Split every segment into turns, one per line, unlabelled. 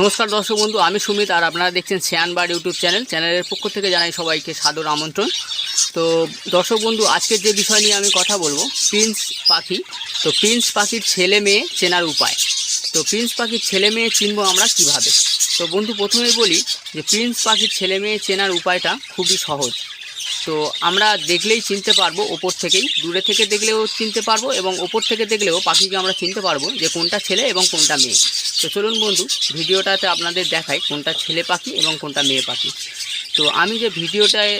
নমস্কার দর্শক বন্ধু, আমি সুমিত আর আপনারা দেখছেন শ্যানবার ইউটিউব চ্যানেল। চ্যানেলের পক্ষ থেকে জানাই সবাইকে সাদর আমন্ত্রণ। তো দর্শক বন্ধু, আজকের যে বিষয় নিয়ে আমি কথা বলব, প্রিন্স পাখি। তো প্রিন্স পাখির ছেলে মেয়ে চেনার উপায়। তো প্রিন্স পাখির ছেলে মেয়ে চিনবো আমরা কীভাবে? তো বন্ধু, প্রথমেই বলি যে প্রিন্স পাখির ছেলে মেয়ে চেনার উপায়টা খুবই সহজ। তো আমরা দেখলেই চিনতে পারব ওপর থেকেই। দূরে থেকে দেখলেও চিনতে পারব এবং ওপর থেকে দেখলেও পাখিকে আমরা চিনতে পারব যে কোনটা ছেলে এবং কোনটা মেয়ে। তো চলুন বন্ধু, ভিডিওটাতে আপনাদের দেখাই কোনটা ছেলে পাখি এবং কোনটা মেয়ে পাখি। তো আমি যে ভিডিওটায়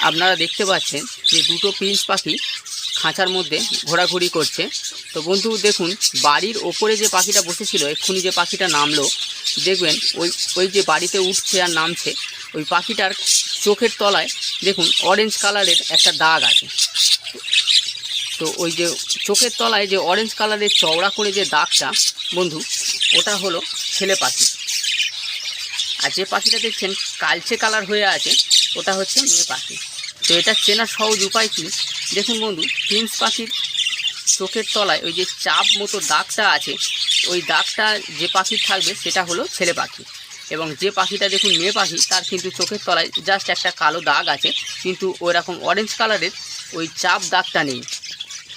আপনারা দেখতে পাচ্ছেন যে দুটো প্রিন্স পাখি খাঁচার মধ্যে ঘোরাঘুরি করছে। তো বন্ধু, দেখুন, বাড়ির ওপরে যে পাখিটা বসেছিল, এক্ষুনি যে পাখিটা নামলো, দেখবেন ওই ওই যে বাড়িতে উঠছে আর নামছে, ওই পাখিটার চোখের তলায় দেখুন অরেঞ্জ কালারের একটা দাগ আছে। তো ওই যে চোখের তলায় যে অরেঞ্জ কালারের চওড়া করে যে দাগটা, বন্ধু, ওটা হলো ছেলে পাখি। আর যে পাখিটা দেখছেন, কালচে কালার হয়ে আছে, ওটা হচ্ছে মেয়ে পাখি। তো এটা চেনার সহজ উপায় কী? দেখুন বন্ধু প্রিন্স পাখির চোখের তলায় ওই যে চাপ মতো দাগটা আছে, ওই দাগটা যে পাখির থাকবে, সেটা হলো ছেলে পাখি। এবং যে পাখিটা দেখুন মেয়ে পাখি, তার কিন্তু চোখের তলায় জাস্ট একটা কালো দাগ আছে, কিন্তু ওই রকম অরেঞ্জ কালারের ওই চাপ দাগটা নেই।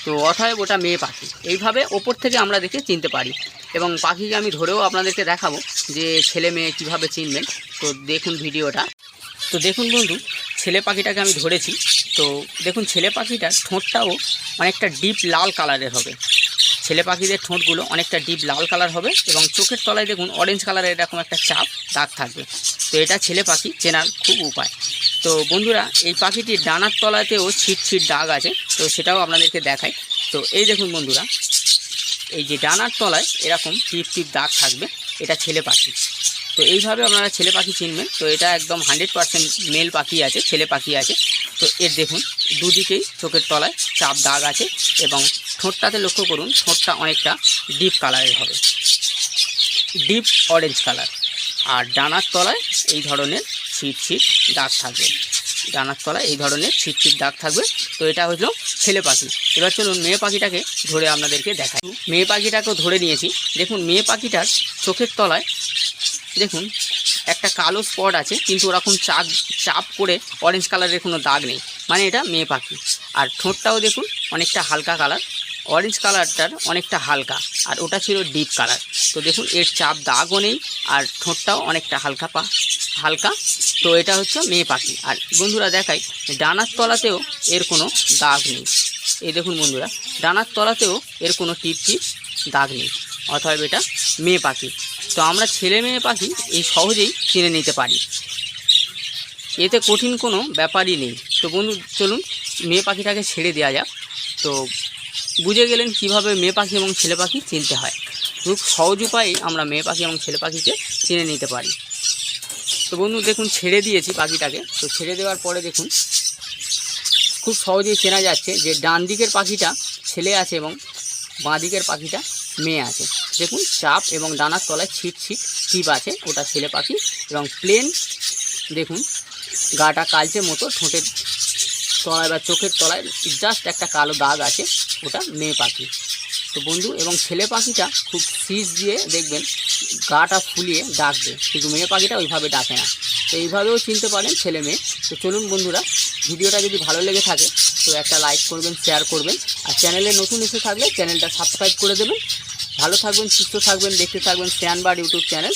তো অতএব ওটা মেয়ে পাখি। এইভাবে ওপর থেকে আমরা দেখে চিনতে পারি। এবং পাখিকে আমি ধরেও আপনাদেরকে দেখাবো যে ছেলে মেয়ে কীভাবে চিনবেন। তো দেখুন ভিডিওটা। তো দেখুন বন্ধু, ছেলে পাখিটাকে আমি ধরেছি। তো দেখুন ছেলে পাখিটার ঠোঁটটাও অনেকটা ডিপ লাল কালারের হবে। ছেলে পাখিদের ঠোঁটগুলো অনেকটা ডিপ লাল কালার হবে এবং চোখের তলায় দেখুন অরেঞ্জ কালারের এরকম একটা চাপ দাগ থাকবে। তো এটা ছেলে পাখি চেনার খুব উপায়। তো বন্ধুরা, এই পাখিটির ডানার তলাতেও ছিট ছিট দাগ আছে, তো সেটাও আপনাদেরকে দেখাই। তো এই দেখুন বন্ধুরা, এই যে ডানার তলায় এরকম টিপ টিপ দাগ থাকবে, এটা ছেলে পাখি। তো এইভাবে আপনারা ছেলে পাখি চিনবেন। তো এটা একদম হান্ড্রেড পারসেন্ট মেল পাখি আছে, ছেলে পাখি আছে। তো এর দেখুন, দুদিকেই চোখের তলায় চাপ দাগ আছে এবং ঠোঁটটাতে লক্ষ্য করুন, ঠোঁটটা অনেকটা ডিপ কালারের হবে। Deep orange colour. আর ডানার তলায় এই ধরনের ছিট ছিট দাগ থাকবে। ডানার তলায় এই ধরনের ছিট ছিট দাগ থাকবে। তো এটা হলো ছেলে পাখি। এবার চলুন মেয়ে পাখিটাকে ধরে আপনাদেরকে দেখাই। মেয়ে পাখিটাকেও ধরে নিয়েছি। দেখুন, মেয়ে পাখিটার চোখের তলায় দেখুন, একটা কালো স্পট আছে, কিন্তু ওরকম চাপ চাপ করে অরেঞ্জ কালারের কোনো দাগ নেই। মানে এটা মেয়ে পাখি। আর ঠোঁটটাও দেখুন, অনেকটা হালকা কালার। অরেঞ্জ কালারটার অনেকটা হালকা, আর ওটা ছিল ডিপ কালার তো দেখুন, এর চাপ দাগও নেই, আর ঠোঁটটাও অনেকটা হালকা পা, হালকা। তো এটা হচ্ছে মেয়ে পাখি। আর বন্ধুরা দেখাই, ডানার তলাতেও এর কোনো দাগ নেই। এই দেখুন বন্ধুরা, ডানার তলাতেও এর কোনো টিপ টিপ দাগ নেই অথবা এটা মেয়ে পাখি। তো আমরা ছেলে মেয়ে পাখি এই সহজেই চিনে নিতে পারি। এতে কঠিন কোনো ব্যাপারই নেই। তো বন্ধু, চলুন, মেয়ে পাখিটাকে ছেড়ে দেওয়া যাক। তো বুঝে গেলেন কীভাবে মেয়ে পাখি এবং ছেলে পাখি চিনতে হয়। খুব সহজ উপায়েই আমরা মেয়ে পাখি এবং ছেলে পাখিকে চিনে নিতে পারি। তো বন্ধু, দেখুন, ছেড়ে দিয়েছি পাখিটাকে। তো ছেড়ে দেওয়ার পরে দেখুন, খুব সহজেই চেনা যাচ্ছে যে ডান দিকের পাখিটা ছেলে আছে এবং বাঁ দিকের পাখিটা মেয়ে আছে। দেখুন, চাপ এবং ডানার তলায় ছিট ছিট টিপ আছে ওটা ছেলে পাখি এবং প্লেন দেখুন, গাটা কালচে মতো ঠোঁটের তলায় বা চোখের তলায় জাস্ট একটা কালো দাগ আছে, ওটা মেয়ে পাখি। তো বন্ধু, এবং ছেলে পাখিটা খুব সিজ দিয়ে দেখবেন গাটা ফুলিয়ে ডাকবে, কিন্তু মেয়ে পাখিটা ওইভাবে ডাকে না। তো এইভাবেও চিনতে পারেন ছেলে মেয়ে। তো চলুন বন্ধুরা, ভিডিওটা যদি ভালো লেগে থাকে, তো একটা লাইক করবেন শেয়ার করবেন, আর চ্যানেলে নতুন এসে থাকলে চ্যানেলটা সাবস্ক্রাইব করে দেবেন। ভালো থাকবেন, সুস্থ থাকবেন, দেখতে থাকবেন শ্যানবার ইউটিউব চ্যানেল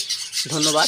ধন্যবাদ।